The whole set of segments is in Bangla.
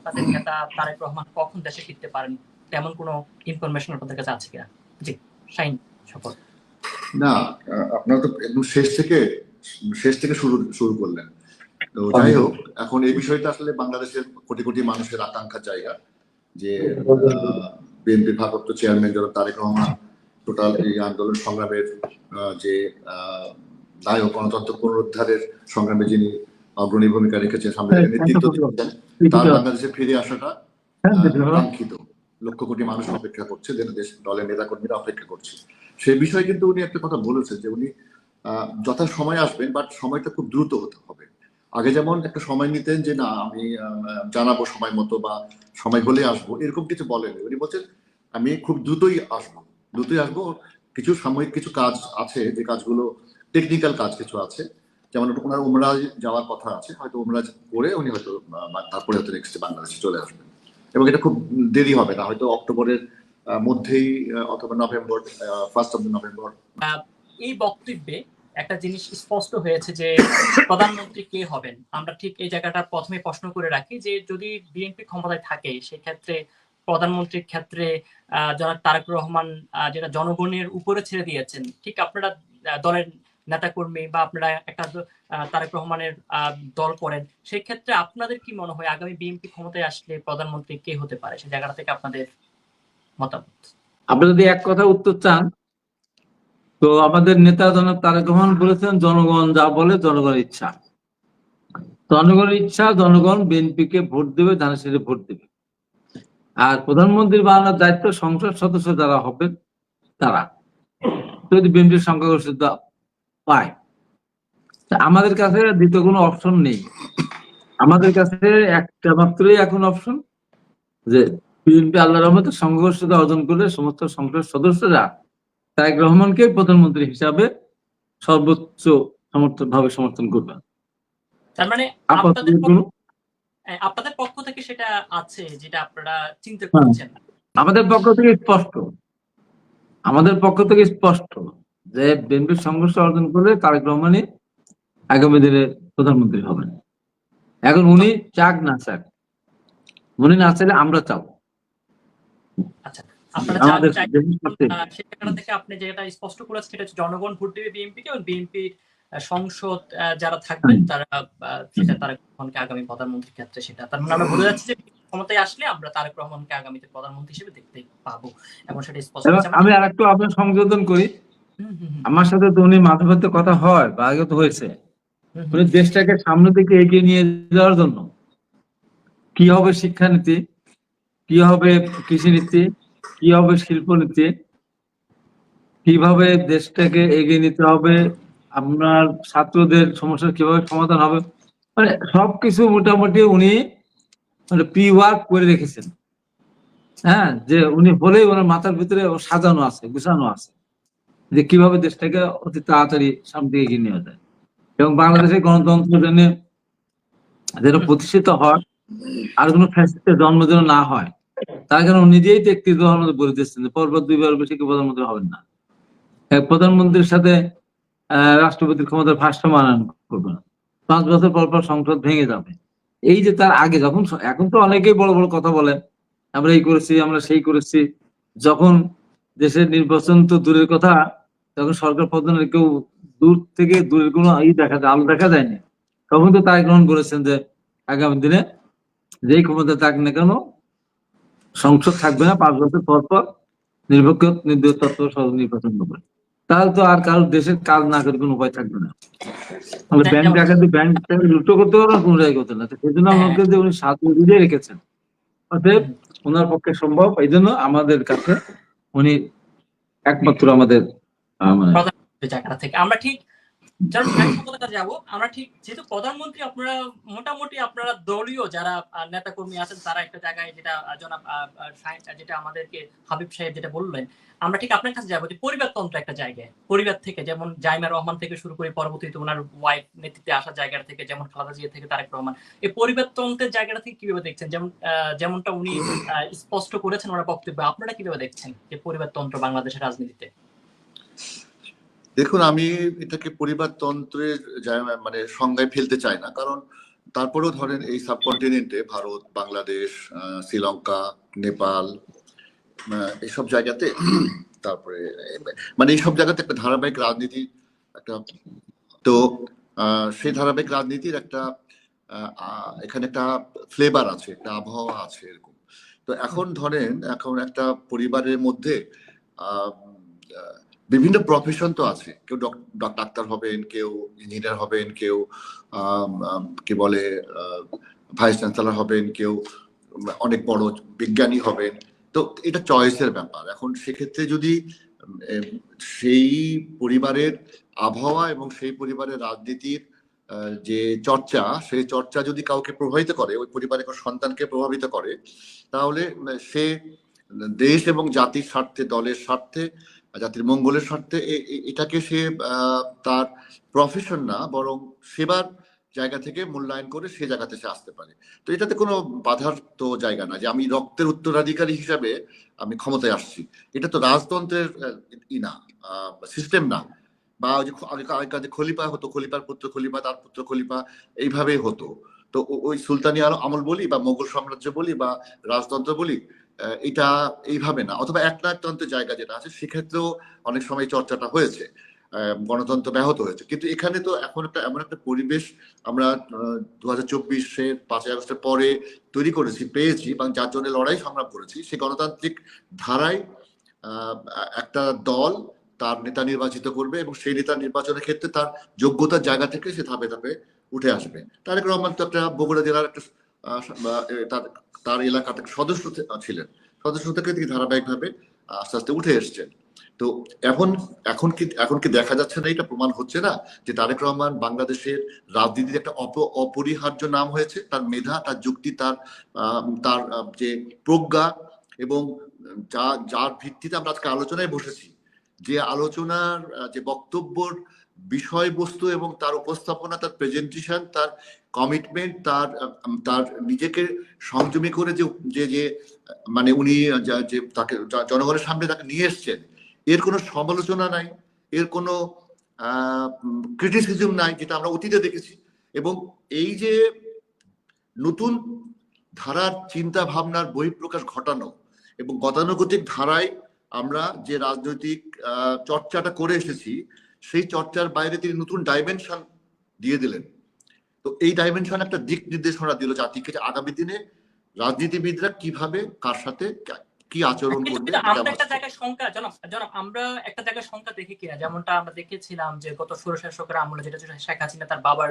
আপনাদের নেতা তারেক রহমান কখন দেশে ফিরতে পারেন? তেমন কোনো ইনফরমেশন আপনাদের কাছে আছে কিনা? জি শাইন সফর না, আপনারা তো একদম শেষ থেকে শেষ থেকে শুরু শুরু করলেন। তো যাই হোক, এখন এই বিষয়টা আসলে বাংলাদেশের কোটি কোটি মানুষের আকাঙ্ক্ষার জায়গা যে বিএনপির ভারপ্রাপ্ত চেয়ারম্যান জনাব তারেক রহমান টোটাল এই আন্দোলন সংগ্রামের যে ও গণতন্ত্র পুনরুদ্ধারের সংগ্রামে যিনি অগ্রণী ভূমিকা রেখেছেন সামনে নেতৃত্ব তার বাংলাদেশে ফিরে আসাটা আহ, কাঙ্ক্ষিত। লক্ষ কোটি মানুষ অপেক্ষা করছে যেন দেশ দলের নেতাকর্মীরা অপেক্ষা করছে। সেই বিষয়ে কিন্তু উনি একটা কথা বলেছেন যে উনি যথা সময় আসবেন বাট সময়টা খুব দ্রুত হতে হবে। আগে যেমন একটা সময় নিতেন যে না আমি জানাব সময় মতো বা সময় হলে আসব এরকম কিছু বলেন উনি বলছেন আমি খুব দ্রুতই আসব দ্রুতই আসব। কিছু সাময়িক কিছু কাজ আছে যে কাজগুলো টেকনিক্যাল কাজ কিছু আছে যেমন ওনার উমরা যাওয়ার কথা আছে, হয়তো উমরা করে উনি হয়তো তারপরে হয়তো নেক্সট বাংলাদেশে চলে আসবেন। এবং এটা খুব দেরি হবে না, হয়তো অক্টোবরের মধ্যেই অথবা নভেম্বর ফার্স্ট অফ নভেম্বর এই বক্তব্যে একটা জিনিস স্পষ্ট হয়েছে যে প্রধানমন্ত্রী কে হবেন? আমরা ঠিক এই জায়গাটা প্রথমে প্রশ্ন করে রাখি যে যদি বিএনপি ক্ষমতায় থাকে, সেক্ষেত্রে প্রধানমন্ত্রীর ক্ষেত্রে জনাব তারেক রহমান যেটা জনগণের উপরে ছেড়ে দিয়েছেন, ঠিক আপনারা দলের নেতাকর্মী বা আপনারা একটা তারেক রহমানের দল করেন সেই ক্ষেত্রে আপনাদের কি মনে হয় আগামী বিএনপি ক্ষমতায় আসলে প্রধানমন্ত্রী কে হতে পারে? সেই জায়গাটা থেকে আপনাদের মতামত। আপনি যদি এক কথা উত্তর চান, তো আমাদের নেতা জনাব তারেক রহমান বলেছেন, জনগণ যা বলে জনগণের ইচ্ছা। জনগণের ইচ্ছা, জনগণ বিএনপি কে ভোট দেবে, ধানের ভোট দেবে। আর প্রধানমন্ত্রী বানানোর দায়িত্ব সংসদ সদস্য যারা হবেন, তারা। যদি বিএনপির সংখ্যাগরিষ্ঠতা পায়। আমাদের কাছে দ্বিতীয় কোনো অপশন নেই। আমাদের কাছে একটা মাত্রই এখন অপশন যে বিএনপি আল্লাহ রহমতের সংঘর্ষতা অর্জন করলে সমস্ত সংসদ সদস্যরা তারেক রহমানকে প্রধানমন্ত্রী হিসাবে সর্বোচ্চ সমর্থন ভাবে সমর্থন করবেন। তার মানে আপনাদের হ্যাঁ, আপনাদের পক্ষ থেকে সেটা আছে যেটা আপনারা চিন্তা। করছেন আমাদের পক্ষ থেকে স্পষ্ট। আমাদের পক্ষ থেকে স্পষ্ট। যে বিএনপির সংঘর্ষ অর্জন করলে তারেক রহমানই আগামী দিনে প্রধানমন্ত্রী হবেন। এখন উনি চাক না চাক উনি না চাইলে আমরা চাও আপনি যেটা স্পষ্ট করেছেন সেটা জনগণ ভোট দেবে বিএনপি কে এবং বিএনপির সংসদ যারা থাকবেন তারা সেটা তারেক রহমানকে আগামী প্রধানমন্ত্রীর ক্ষেত্রে সেটা। তার মানে আমরা বলে যাচ্ছি যে ক্ষমতায় আসলে আমরা তারেক রহমানকে আগামীতে প্রধানমন্ত্রী হিসেবে দেখতে পাবো এবং সেটা স্পষ্ট আমি আর একটু আপনার সংযোজন করি। আমার সাথে তো উনি মাঝে মধ্যে কথা হয় বা আগে তো হয়েছে। উনি দেশটাকে সামনের দিকে এগিয়ে নিয়ে যাওয়ার জন্য। কি হবে শিক্ষানীতি? কি হবে কৃষিনীতি? কি হবে শিল্পনীতি? কীভাবে দেশটাকে এগিয়ে নিতে হবে? আপনার ছাত্রদের সমস্যার কীভাবে সমাধান হবে? মানে সবকিছু মোটামুটি উনি মানে প্রি ওয়ার্ক করে রেখেছেন। হ্যাঁ যে উনি বলেই ওনার মাথার ভিতরে সাজানো আছে গুছানো আছে। যে কীভাবে দেশটাকে অতি তাড়াতাড়ি সামনে এগিয়ে নেওয়া যায়। এবং বাংলাদেশের গণতন্ত্র যেন যেন প্রতিষ্ঠিত হয়, আর কোনো ফ্যাসিস্টের জন্ম যেন না হয়, তার কারণে নিজেই তো একটি মধ্যে বলে দিচ্ছেন পরপর দুইবার বেশি কেউ প্রধানমন্ত্রী হবেন না। প্রধানমন্ত্রীর সাথে রাষ্ট্রপতির ক্ষমতার ভারসাম্য আনয়ন করবে না। পাঁচ বছর পর পর সংসদ ভেঙে যাবে। এই যে তার আগে যখন এখন তো অনেকেই বড় বড় কথা বলে, আমরা এই করেছি, আমরা সেই করেছি, যখন দেশের নির্বাচন তো দূরের কথা তখন সরকার প্রধানের কেউ দূর থেকে দূরের কোনো ই দেখা যায় আলো দেখা যায়নি। তখন তো তাই গ্রহণ করেছেন যে আগামী দিনে যেই ক্ষমতা থাক না কেন সংসদ থাকবে না পাঁচ বছর পর পর নির্দলীয় তত্ত্ব সহ নির্বাচন করবে তাহলে তো আর কারোর দেশের কাজ না করে কোনো উপায় থাকবে না। তাহলে ব্যাংক ডাকাতি ব্যাংক লুটো করতে পারবে না কোনো জায়গায় করতে না। সেই জন্য আমাকে যে উনি সাত বুঝে রেখেছেন অতএব ওনার পক্ষে সম্ভব। এই জন্য আমাদের কাছে উনি একমাত্র আমাদের মানে? জায়গাটা থেকে। আমরা ঠিক যাব আমরা ঠিক যেহেতু প্রধানমন্ত্রী আপনারা মোটামুটি আপনারা দলীয় যারা আহ, নেতাকর্মী আছেন তারা একটা জায়গায় যেটা জনাব যেটা আমাদেরকে হাবিব সাহেব যেটা বললেন আমরা ঠিক আপনার কাছে যাব যে পরিবারতন্ত্র একটা জায়গায়। পরিবার থেকে যেমন জাইমা রহমান থেকে শুরু করে পরবর্তীতে ওনার ওয়াইফ নেতৃত্বে আসা জায়গা থেকে যেমন খালেদা জিয়া থেকে তারেক রহমান। এই পরিবারতন্ত্রের জায়গাটা থেকে কীভাবে দেখছেন? যেমন যেমনটা উনি স্পষ্ট করেছেন ওনার বক্তব্যে আপনারা কীভাবে দেখছেন যে পরিবারতন্ত্র বাংলাদেশের রাজনীতিতে? দেখুন, আমি এটাকে পরিবারতন্ত্রের মানে সংজ্ঞায় ফেলতে চাই না, কারণ তারপরেও ধরেন এই সাবকন্টিনেন্টে ভারত, বাংলাদেশ শ্রীলঙ্কা, নেপাল এইসব জায়গাতে, তারপরে মানে এইসব জায়গাতে একটা ধারাবাহিক রাজনীতি একটা, তো সেই ধারাবাহিক রাজনীতির একটা এখানে একটা ফ্লেভার আছে, একটা আবহাওয়া আছে এরকম। তো এখন ধরেন, এখন একটা পরিবারের মধ্যে বিভিন্ন প্রফেশন তো আছে। কেউ ডক- ডক- ডাক্তার হবেন, কেউ ইঞ্জিনিয়ার হবেন, কেউ কি বলে ভাইস চ্যান্সেলর হবেন, কেউ অনেক বড় বিজ্ঞানী হবেন। তো এটা চয়েসের ব্যাপার। এখন সেক্ষেত্রে যদি সেই পরিবারের আবহাওয়া এবং সেই পরিবারের রাজনীতির যে চর্চা, সেই চর্চা যদি কাউকে প্রভাবিত করে, ওই পরিবারের সন্তানকে প্রভাবিত করে, তাহলে সে দেশ এবং জাতির স্বার্থে, দলের স্বার্থে জাতির মঙ্গলের স্বার্থে এটাকে সে তার প্রফেশন না, বরং সেবার জায়গা থেকে মূল্যায়ন করে সে জায়গাতে সে আসতে পারে। তো এটাতে কোনো বাধার তো জায়গা না যে আমি রক্তের উত্তরাধিকারী হিসাবে আমি ক্ষমতায় আসছি। এটা তো রাজতন্ত্রের ই না সিস্টেম না। বা ওই যে আগেকার যে খলিফা হতো, খলিফার পুত্র খলিফা, তার পুত্র খলিফা, এইভাবেই হতো। তো ওই সুলতানি আমল বলি বা মোগল সাম্রাজ্য বলি বা রাজতন্ত্র বলি এটা এইভাবে না। অথবা একনায়কতন্ত্রের জায়গা যেটা আছে, সেক্ষেত্রেও অনেক সময় চর্চাটা হয়েছে গণতন্ত্র ব্যাহত হয়েছে। কিন্তু এখানে তো এখন একটা, এমন একটা পরিবেশ আমরা দু হাজার চব্বিশের পাঁচই আগস্টের পরে তৈরি করেছি, পেয়েছি এবং যার জন্য লড়াই সংগ্রাম করেছি সেই গণতান্ত্রিক ধারায় একটা দল তার নেতা নির্বাচিত করবে এবং সেই নেতা নির্বাচনের ক্ষেত্রে তার যোগ্যতার জায়গা থেকে সে ধাপে ধাপে উঠে আসবে। তারেক রহমান তো একটা বগুড়া জেলার একটা তার তার এলাকাতে সদস্য ছিলেন। সদস্য থেকে তিনি ধারাবাহিকভাবে আস্তে আস্তে উঠে এসছেন। তো এখন এখন কি এখন কি দেখা যাচ্ছে না? এটা প্রমাণ হচ্ছে না যে তারেক রহমান বাংলাদেশের রাজনীতির একটা অপ- অপরিহার্য নাম হয়েছে। তার মেধা, তার যুক্তি, তার তার যে প্রজ্ঞা এবং যা, যার ভিত্তিতে আমরা আজকে আলোচনায় বসেছি। যে আলোচনার যে বক্তব্যর বিষয়বস্তু এবং তার উপস্থাপনা, তার প্রেজেন্টেশন তার কমিটমেন্ট তার তার নিজেকে সংযমী করে যে যে যে মানে উনি যা- তাকে জনগণের সামনে তাকে নিয়ে এসছেন, এর কোনো সমালোচনা নাই, এর কোনো ক্রিটিসিজম নাই, যেটা আমরা অতীতে দেখেছি। এবং এই যে নতুন ধারার চিন্তা ভাবনার বহিঃপ্রকাশ ঘটানো এবং গতানুগতিক ধারায় আমরা যে রাজনৈতিক আহ, চর্চাটা করে এসেছি সেই চর্চার বাইরে তিনি নতুন ডাইমেনশন দিয়ে দিলেন। তো এই ডাইমেনশন একটা দিক নির্দেশনা দিল জাতিকে যে আগামী দিনে রাজনীতিবিদরা কীভাবে কার সাথে কি আচরণ করবে আমরা একটা জায়গায় জনাব জনাব আমরা একটা জায়গায় সংখ্যা দেখি কিনা যেমনটা আমরা দেখেছিলাম যে গত স্বৈরশাসকের আমলে যেটা শেখ হাসিনা তার বাবার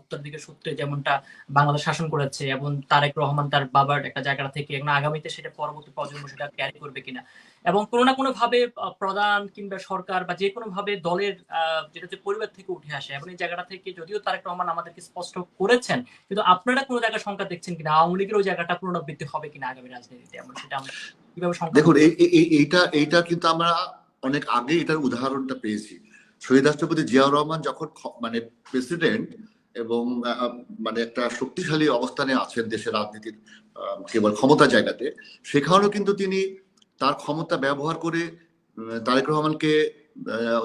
উত্তর দিকের সূত্রে যেমনটা বাংলাদেশ শাসন করেছে এবং তারেক রহমান তার বাবার একটা জায়গা থেকে আগামীতে সেটা পরবর্তী প্রজন্ম সেটা ক্যারি করবে কিনা। এবং কোনো না কোনো ভাবে প্রধান কিংবা সরকার বা যে কোনো ভাবে দলের আহ, যেটা যে পরিবার থেকে উঠে আসে। এবং এই জায়গাটা থেকে যদিও তারেক রহমান আমাদেরকে স্পষ্ট করেছেন কিন্তু আপনারা কোনো জায়গায় সংখ্যা দেখছেন কিনা? আওয়ামী লীগের ওই জায়গাটা পুনরাবৃত্তি হবে কিনা আগামী রাজনীতিতে? এমন সেটা আমরা কীভাবে দেখুন এই এই- এই- এইটা এইটা কিন্তু আমরা অনেক আগে এটার উদাহরণটা পেয়েছি। শহীদ রাষ্ট্রপতি জিয়াউর রহমান যখন মানে প্রেসিডেন্ট এবং মানে একটা শক্তিশালী অবস্থানে আছেন দেশের রাজনীতির কেবল ক্ষমতা জায়গাতে সেখানেও কিন্তু তিনি তার ক্ষমতা ব্যবহার করে তারেক রহমানকে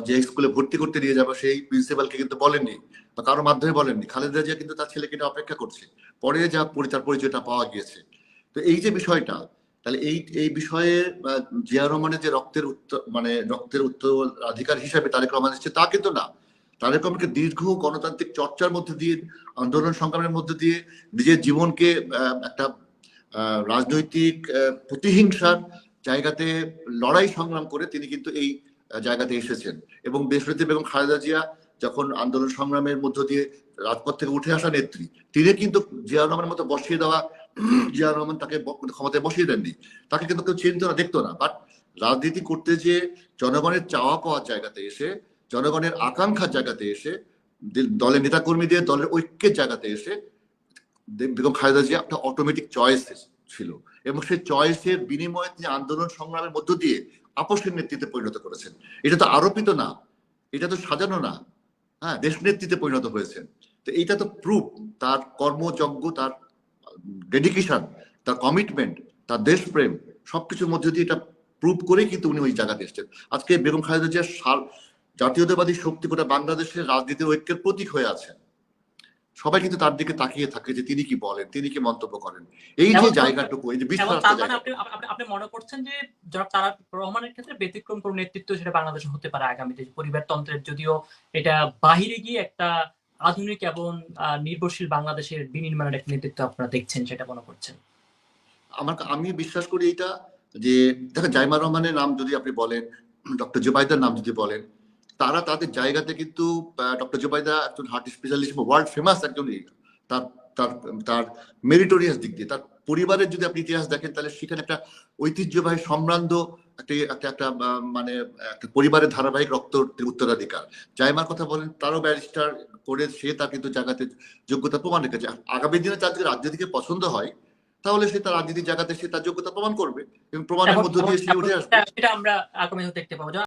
যে স্কুলে ভর্তি করতে নিয়ে যাব, সেই প্রিন্সিপালকে কিন্তু বলেননি বা কারোর মাধ্যমে বলেননি। খালেদা জিয়া কিন্তু তার ছেলেকে অপেক্ষা করছে। পরে যা তার পরিচয়টা পাওয়া গিয়েছে। তো এই যে বিষয়টা, তাহলে এই এই বিষয়ে জিয়া রহমানের যে রক্তের উত্তর মানে রক্তের উত্তরাধিকার হিসাবে তারেক রহমান এসেছে, তা কিন্তু না। তারেক রহমানকে দীর্ঘ গণতান্ত্রিক চর্চার মধ্যে দিয়ে, আন্দোলন সংগ্রামের মধ্যে দিয়ে, নিজের জীবনকে একটা রাজনৈতিক প্রতিহিংসার জায়গাতে লড়াই সংগ্রাম করে তিনি কিন্তু এই জায়গাতে এসেছেন। এবং দেশনেত্রী বেগম খালেদা জিয়া যখন আন্দোলন সংগ্রামের মধ্য দিয়ে রাজপথ থেকে উঠে আসা নেত্রী, তিনি কিন্তু জিয়া রহমানের মতো বসিয়ে দেওয়া জিয়া রহমান তাকে ক্ষমতায় বসিয়ে দেননি। তাকে কিন্তু কেউ চিনত না, দেখতো না। বাট রাজনীতি করতে যে জনগণের চাওয়া পাওয়ার জায়গাতে এসে, জনগণের আকাঙ্ক্ষার জায়গাতে এসে দলের নেতাকর্মীদের দলের ঐক্যের জায়গাতে এসে বেগম খালেদা জিয়া একটা অটোমেটিক চয়েস ছিল এবং সেই চয়েসের বিনিময়ে তিনি আন্দোলন সংগ্রামের মধ্য দিয়ে আপসের নেতৃত্বে পরিণত করেছেন। এটা তো আরোপিত না, এটা তো সাজানো না। হ্যাঁ দেশ নেতৃত্বে পরিণত হয়েছেন। তো এইটা তো প্রুফ তার কর্মযজ্ঞ, তার ডেডিকেশন তার কমিটমেন্ট তার দেশপ্রেম, সবকিছুর মধ্যে দিয়ে এটা প্রুভ করেই কিন্তু উনি ওই জায়গাতে এসছেন। আজকে বেগম খালেদা জিয়া জাতীয়তাবাদী শক্তি গোটা বাংলাদেশের রাজনীতির ঐক্যের প্রতীক হয়ে আছেন। সবাই কিন্তু তার দিকে তাকিয়ে থাকে যে তিনি কি বলেন তিনি কি মন্তব্য করেন। এই যে জায়গাটুকু এই যে মানে আপনি মনে করছেন যে তারা রহমানের ক্ষেত্রে ব্যতিক্রম কোন নেতৃত্ব সেটা বাংলাদেশে হতে পারে আগামীতে পরিবারতন্ত্রের যদিও এটা বাহিরে গিয়ে একটা আধুনিক এবং নির্ভরশীল বাংলাদেশের বিনির্মাণের একটা নেতৃত্ব আপনারা দেখছেন সেটা মনে করছেন? আমার আমি বিশ্বাস করি এটা যে দেখেন জাইমা রহমানের নাম যদি আপনি বলেন ডক্টর জুবাইদার নাম যদি বলেন তারা তাদের জায়গাতে কিন্তু ডক্টর জুবাইদা একজন হার্ট স্পেশালিস্ট ওয়ার্ল্ড ফেমাস একজন তার তার তার মেরিটোরিয়াস দিক দিয়ে। তার পরিবারের যদি আপনি ইতিহাস দেখেন তাহলে সেখানে একটা ঐতিহ্যবাহী সম্ভ্রান্ত একটা একটা একটা মানে একটা পরিবারের ধারাবাহিক রক্ত উত্তরাধিকার। জাইমার কথা বলেন তারও ব্যারিস্টার করে সে তার কিন্তু জায়গাতে যোগ্যতা প্রমাণ রেখেছে। আগামী দিনে তার যদি রাজনীতিকে পছন্দ হয় তাহলে সে তার রাজনীতির জায়গাতে সে তার যোগ্যতা প্রমাণ করবে এবং প্রমাণের মধ্য দিয়ে সে উঠে আসবে। এটা আমরা আগামী দেখতে পাবো।